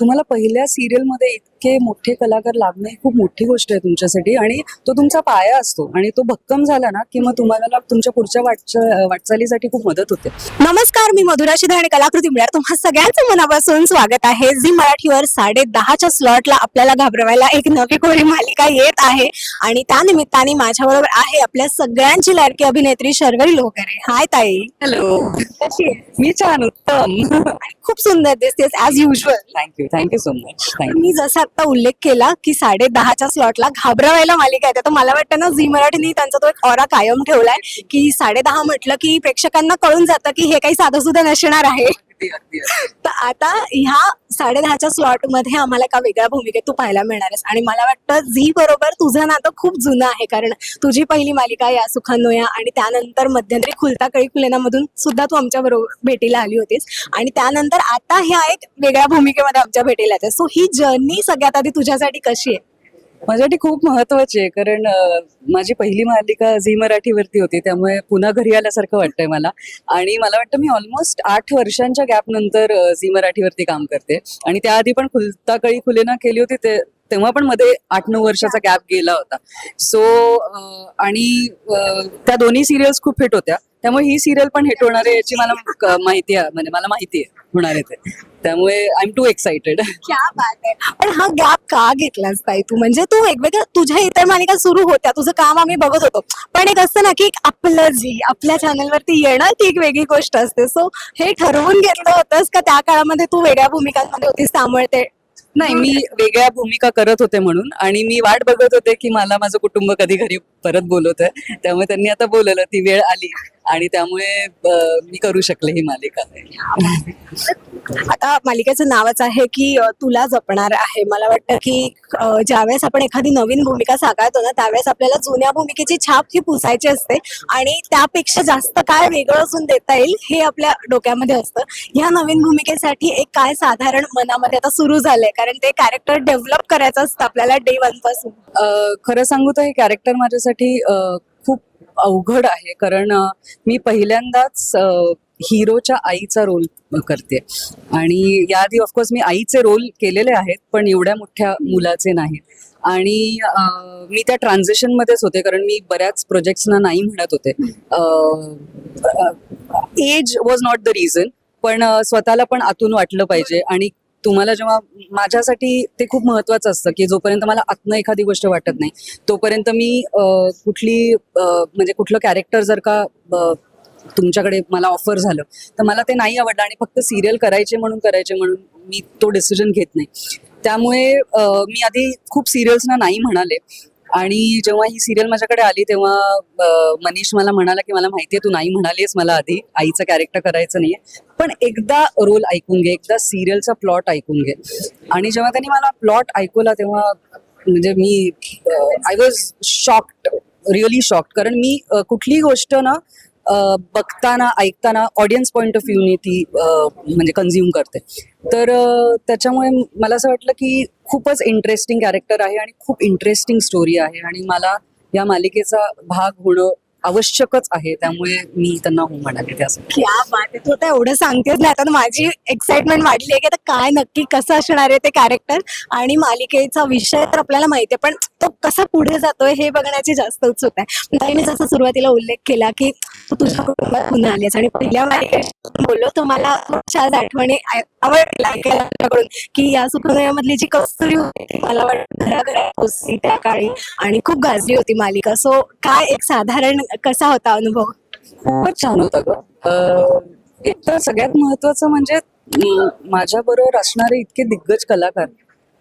तुम्हाला पहिल्या सिरियलमध्ये इतके मोठे कलाकार लाभणं ही खूप मोठी गोष्ट आहे तुमच्यासाठी. आणि तो तुमचा पाया असतो आणि तो भक्कम झाला ना की मग तुम्हाला तुमच्या पुढच्या वाटचा वाटचालीसाठी खूप मदत होते. नमस्कार मी मधुरा शिधा आणि कलाकृती मिळणार तुम्हा सगळ्यांचं मनापासून स्वागत आहे. झी मराठीवर साडे दहाच्या स्लॉटला आपल्याला घाबरवायला एक नवी कोरी मालिका येत आहे. आणि त्या निमित्ताने माझ्याबरोबर आहे आपल्या सगळ्यांची लाडकी अभिनेत्री शर्वरी लोकरे हाय ताई. हॅलो कशी मी छान उत्तम. आणि खूप सुंदर दिसतेस as usual thank you thank you so much thank you मी जसं आता उल्लेख केला की साडे दहाच्या स्लॉटला घाबरवायला मालिका येते तर मला वाटतं ना झी मराठीने त्यांचा तो एक ऑरा कायम ठेवलाय की साडे दहा म्हटलं की प्रेक्षकांना कळून जातं की हे काही साधं सुद्धा नसणार आहे. अगदी अगदी तर आता ह्या साडेदहाच्या स्लॉटमध्ये आम्हाला एका वेगळ्या भूमिकेत तू पाहायला मिळणार आहेस. आणि मला वाटतं झी बरोबर तुझं नातं खूप जुनं आहे कारण तुझी पहिली मालिका या सुखानोया आणि त्यानंतर मध्यंतरी खुलता कळी खुलेनामधून सुद्धा तू आमच्या बरोबर भेटीला आली होतीस. आणि त्यानंतर आता ह्या एक वेगळ्या भूमिकेमध्ये आमच्या भेटीला येते सो ही जर्नी सगळ्यात आधी तुझ्यासाठी कशी आहे? माझ्यासाठी खूप महत्वाची आहे कारण माझी पहिली मालिका झी मराठीवरती होती त्यामुळे पुन्हा घरी आल्यासारखं वाटतंय मला. आणि मला वाटतं मी ऑलमोस्ट आठ वर्षांच्या गॅप नंतर झी मराठीवरती काम करते. आणि त्याआधी पण खुलता कळी खुलेना केली होती ते तेव्हा पण मध्ये आठ नऊ वर्षाचा गॅप गेला होता. सो आणि त्या दोन्ही सिरियल्स खूप हिट होत्या. त्यामुळे ही सिरियल पण हिट होणार आहे याची मला माहिती आहे म्हणजे मला माहिती आहे. होणार आहे ते. त्यामुळे आय एम टू एक्साइटेड क्या बात आहे. पण हा गॅप का घेतलास ताई तू? म्हणजे तू वेगवेगळ्या तुझ्या इतर मालिका सुरू होत्या तुझं काम आम्ही बघत होतो. पण एक असतं ना की एक आपलं जी आपल्या चॅनलवरती येणं ती एक वेगळी गोष्ट असते. सो हे ठरवून घेतलं होतंस का त्या काळामध्ये तू वेगळ्या भूमिकांमध्ये होतीस त्यामुळे ते नाही मी वेगळ्या भूमिका करत होते म्हणून. आणि मी वाट बघत होते की मला माझं कुटुंब कधी घरी परत बोलवत त्यामुळे त्यांनी आता बोलवलं ती वेळ आली. आणि त्यामुळे अं, मी करू शकले ही मालिका आता मालिकेचं नावच आहे की अ, तुला जपणार आहे. मला वाटतं की अ, ज्यावेळेस आपण एखादी नवीन भूमिका साकारतो ना त्यावेळेस आपल्याला जुन्या भूमिकेची छाप ही पुसायची असते. आणि त्यापेक्षा जास्त काय वेगळं असून देता येईल हे आपल्या डोक्यामध्ये असतं. ह्या नवीन भूमिकेसाठी एक काय साधारण मनामध्ये आता सुरू झालंय? कारण ते कॅरेक्टर डेव्हलप करायचं असतं आपल्याला डे वनपासून. अं, खरं सांगू तर हे कॅरेक्टर माझ्यासाठी अं, खूप अवघड आहे. कारण मी पहिल्यांदाच हिरोच्या आईचा रोल करते. आणि याआधी ऑफकोर्स मी आईचे रोल केलेले आहेत पण एवढ्या मोठ्या मुलाचे नाहीत आणि मी त्या ट्रान्झिशन मध्येच होते. कारण मी बऱ्याच प्रोजेक्ट्सना नाही म्हणत होते. Age was not the reason पण स्वतःला पण आतून वाटलं पाहिजे. आणि तुम्हाला जेव्हा माझ्यासाठी ते खूप महत्वाचं असतं की जोपर्यंत मला आतनं एखादी गोष्ट वाटत नाही तोपर्यंत मी कुठली म्हणजे कुठलं कॅरेक्टर जर का तुमच्याकडे मला ऑफर झालं तर मला ते नाही आवडलं आणि फक्त सिरियल करायचे म्हणून करायचे म्हणून मी तो डिसिजन घेत नाही. त्यामुळे मी आधी खूप सिरियल्सना नाही म्हणाले आणि जेव्हा ही सिरियल माझ्याकडे आली तेव्हा मनीष मला म्हणाला की मला माहितीये तू नाही म्हणालीस मला आधी. आईचं कॅरेक्टर करायचं नाहीये. पण एकदा रोल ऐकून घे एकदा सिरियलचा प्लॉट ऐकून घे. आणि जेव्हा त्यांनी मला प्लॉट ऐकवला तेव्हा म्हणजे मी I was shocked really shocked कारण मी कुठलीही गोष्ट ना बघताना ऐकताना ऑडियन्स पॉईंट ऑफ व्ह्यूनी ती म्हणजे कन्झ्युम करते. तर त्याच्यामुळे मला असं वाटलं की खूपच इंटरेस्टिंग कॅरेक्टर आहे आणि खूप इंटरेस्टिंग स्टोरी आहे. आणि मला या मालिकेचा भाग होणं आवश्यकच आहे. त्यामुळे मी त्यांना हो म्हणाले त्यासाठी. क्या बात तू आता एवढं सांगतेस ना आता माझी एक्साइटमेंट वाढली आहे की आता काय नक्की कसं असणार आहे ते कॅरेक्टर आणि मालिकेचा विषय तर आपल्याला माहिती आहे पण तो कसा पुढे जातोय हे बघण्याची जास्त उत्सुकता आहे. ताईने जसं सुरुवातीला उल्लेख केला की तू तुझ्या कुटुंबात पुन्हा आलीस आणि पहिल्या मालिकेत बोललो तर मला आज आठवणी आ- ऐकायला तुझ्याकडून की या सुखनयामधली जी कस्तुरी होती मला वाटतं घराघरात पोचली त्या काळी आणि खूप गाजली होती मालिका. सो काय एक साधारण कसा होता अनुभव? खूपच छान होता ग. एक तर सगळ्यात महत्वाचं म्हणजे माझ्या बरोबर असणारे इतके दिग्गज कलाकार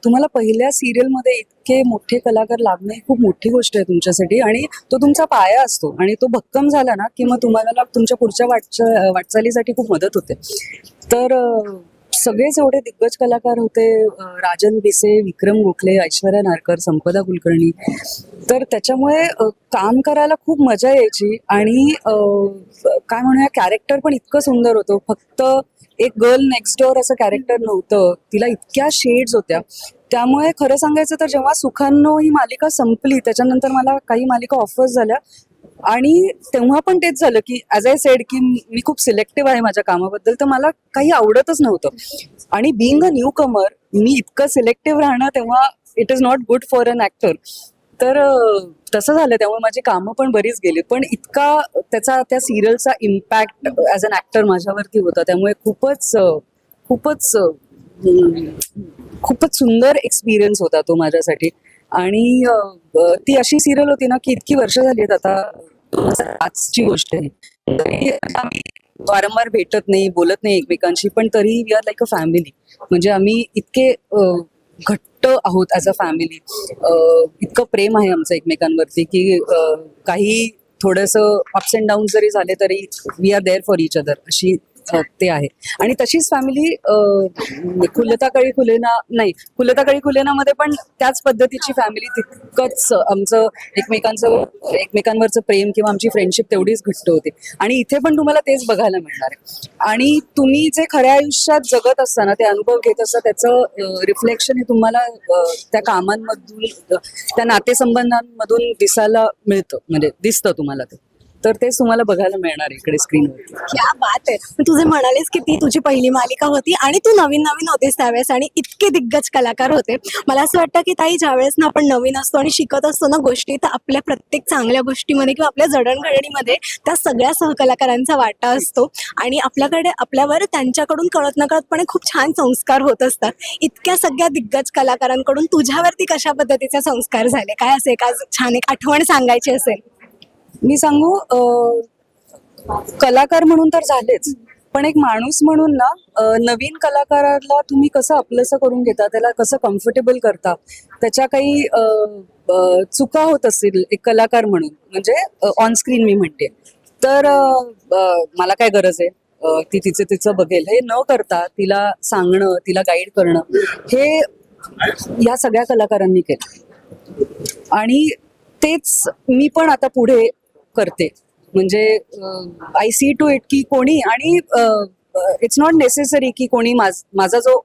तुम्हाला पहिल्या सिरियलमध्ये इतके मोठे कलाकार लाभणं ही खूप मोठी गोष्ट आहे तुमच्यासाठी. आणि तो तुमचा पाया असतो आणि तो भक्कम झाला ना की मग तुम्हाला तुमच्या पुढच्या वाटचा वाटचालीसाठी खूप मदत होते. तर सगळे सगळेच एवढे दिग्गज कलाकार होते राजन बिसे विक्रम गोखले ऐश्वर्या नारकर संपदा कुलकर्णी. तर त्याच्यामुळे काम करायला खूप मजा यायची आणि काय म्हणूया कॅरेक्टर पण इतकं सुंदर होतं. फक्त एक गर्ल नेक्स्ट डोअर असं कॅरेक्टर नव्हतं. तिला इतक्या शेड्स होत्या. त्यामुळे खरं सांगायचं तर जेव्हा सुखांनो ही मालिका संपली त्याच्यानंतर मला काही मालिका ऑफर्स झाल्या. आणि तेव्हा पण तेच झालं की ॲज आय सेड की मी खूप सिलेक्टिव्ह आहे माझ्या कामाबद्दल तर मला काही आवडतच नव्हतं. आणि बिईंग अ न्यू कमर मी इतकं सिलेक्टिव्ह राहणं तेव्हा it is not good for an actor तर तसं झालं त्यामुळे माझी कामं पण बरीच गेली. पण इतका त्याचा त्या सिरियलचा इम्पॅक्ट ॲज अन ऍक्टर माझ्यावरती होता. त्यामुळे खूपच खूपच खूपच सुंदर एक्सपिरियन्स होता तो माझ्यासाठी. आणि ती अशी सिरियल होती ना की इतकी वर्ष झाली आहेत आता. आजची पाचची गोष्ट आहे. तरी आम्ही वारंवार भेटत नाही बोलत नाही एकमेकांशी पण तरी we are like a family म्हणजे आम्ही इतके घट्ट आहोत ॲज अ फॅमिली इतकं प्रेम आहे आमचं एकमेकांवरती की काही थोडंसं अप्स अँड डाऊन जरी झाले तरी we are there for each other अशी ते आहे. आणि तशीच फॅमिली खुलताकळी खुलेना नाही खुलताकळी खुलेनामध्ये पण त्याच पद्धतीची फॅमिली तितकंच आमचं एकमेकांचं एकमेकांवरचं प्रेम किंवा आमची फ्रेंडशिप तेवढीच घट्ट होती. आणि इथे पण तुम्हाला तेच बघायला मिळणार आहे. आणि तुम्ही जे खऱ्या आयुष्यात जगत असताना ते अनुभव घेत असता त्याचं रिफ्लेक्शन हे तुम्हाला त्या कामांमधून त्या नातेसंबंधांमधून दिसायला मिळतं. म्हणजे दिसतं तुम्हाला ते. तर तेच तुम्हाला बघायला मिळणार इकडे स्क्रीनवरती क्या बात आहे. पण तुझे म्हणालेस की ती तुझी पहिली मालिका होती आणि तू नवीन नवीन होतीस त्यावेळेस आणि इतके दिग्गज कलाकार होते. मला असं वाटतं की ताई ज्यावेळेस ना आपण नवीन असतो आणि शिकत असतो ना गोष्टी तर आपल्या प्रत्येक चांगल्या गोष्टीमध्ये किंवा आपल्या जडणघडणीमध्ये त्या सगळ्या सहकलाकारांचा वाटा असतो. आणि आपल्याकडे आपल्यावर त्यांच्याकडून कळत नकळतपणे खूप छान संस्कार होत असतात. इतक्या सगळ्या दिग्गज कलाकारांकडून तुझ्यावरती कशा पद्धतीचे संस्कार झाले? काय असे का छान एक आठवण सांगायची असेल. मी सांगू कलाकार म्हणून तर झालेच पण एक माणूस म्हणून ना नवीन कलाकाराला तुम्ही कसं आपलंसं करून घेता त्याला कसं कम्फर्टेबल करता त्याच्या काही चुका होत असतील एक कलाकार म्हणून म्हणजे ऑन स्क्रीन मी म्हणते. तर मला काय गरज आहे? ती तिचं तिचं बघेल. हे न करता तिला सांगणं तिला गाईड करणं हे या सगळ्या कलाकारांनी केलं. आणि तेच मी पण आता पुढे करते. म्हणजे आय सी टू इट की कोणी आणि इट्स नॉट नेसेसरी की कोणी माझा जो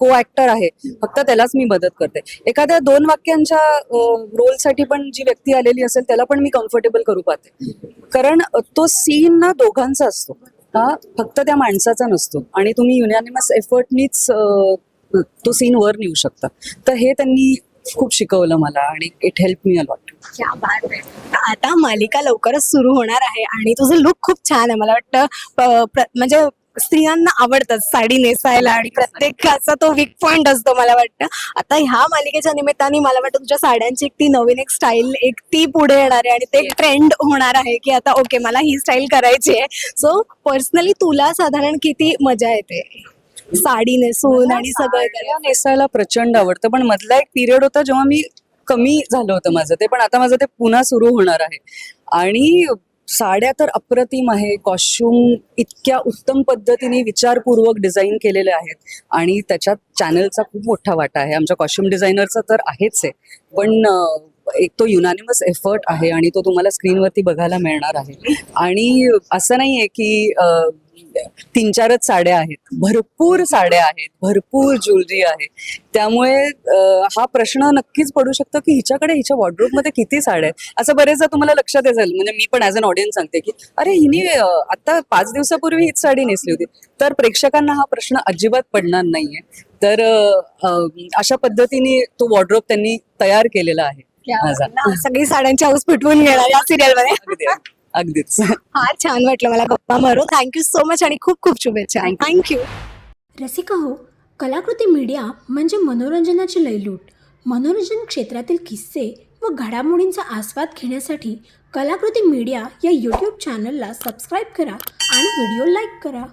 को ऍक्टर आहे फक्त त्यालाच मी मदत करते. एखाद्या दोन वाक्यांच्या रोलसाठी पण जी व्यक्ती आलेली असेल त्याला पण मी कम्फर्टेबल करू पाहते कारण तो सीन ना दोघांचा असतो. हा फक्त त्या माणसाचा नसतो. आणि तुम्ही युनॅनिमस एफर्टनीच तो सीन वर नेऊ शकता. तर हे त्यांनी खूप शिकवलं मला आणि इट हेल्प मी अलॉट क्या बात आहे आता मालिका लवकरच सुरू होणार आहे आणि तुझं लुक खूप छान आहे. मला वाटतं म्हणजे स्त्रियांना आवडतं साडी नेसायला आणि प्रत्येकाचा तो वीक पॉइंट असतो मला वाटतं. आता ह्या मालिकेच्या निमित्ताने मला वाटतं तुझ्या साड्यांची एक ती नवीन एक स्टाईल एक ती पुढे येणार आहे आणि ते एक ट्रेंड होणार आहे की आता ओके मला ही स्टाईल करायची आहे. सो पर्सनली तुला साधारण किती मजा येते? साडी नेसून आणि सगळं नेसायला प्रचंड आवडतं. पण मधला एक पिरियड होता जेव्हा मी कमी झालं होतं माझं ते पण आता माझं ते पुन्हा सुरू होणार आहे. आणि साड्या तर अप्रतिम आहे कॉस्ट्युम इतक्या उत्तम पद्धतीने विचारपूर्वक डिझाईन केलेले आहेत. आणि त्याच्यात चॅनलचा खूप मोठा वाटा आहे. आमच्या कॉस्ट्युम डिझायनरचा तर आहेच आहे. पण एक तो युनानिमस एफर्ट आहे आणि तो तुम्हाला स्क्रीनवरती बघायला मिळणार आहे. आणि असं नाही आहे की तीन चारच साड्या आहेत. भरपूर साड्या आहेत. भरपूर ज्वेलरी आहे त्यामुळे हा प्रश्न नक्कीच पडू शकतो की हिच्याकडे हिच्या wardrobe मध्ये किती साड्या आहेत? असं बरेचदा तुम्हाला लक्षात येईल म्हणजे मी पण ॲज अन ऑडियन्स सांगते की अरे हिने आता पाच दिवसापूर्वी हीच साडी नेसली होती. तर प्रेक्षकांना हा प्रश्न अजिबात पडणार नाहीये. तर अशा पद्धतीने तो वॉर्ड्रोब त्यांनी तयार केलेला आहे. सगळी साड्यांची हाऊस पिटवून घेणार या सिरियलमध्ये. अगदी. अगदीच. फार छान वाटलं मला गप्पा मारून थँक्यू सो मच आणि खूप खूप शुभेच्छा. थँक्यू रसिका हो कलाकृती मीडिया म्हणजे मनोरंजनाची लयलूट. मनोरंजन क्षेत्रातील किस्से व घडामोडींचा आस्वाद घेण्यासाठी कलाकृती मीडिया या यूट्यूब चॅनलला सबस्क्राईब करा आणि व्हिडिओ लाईक करा.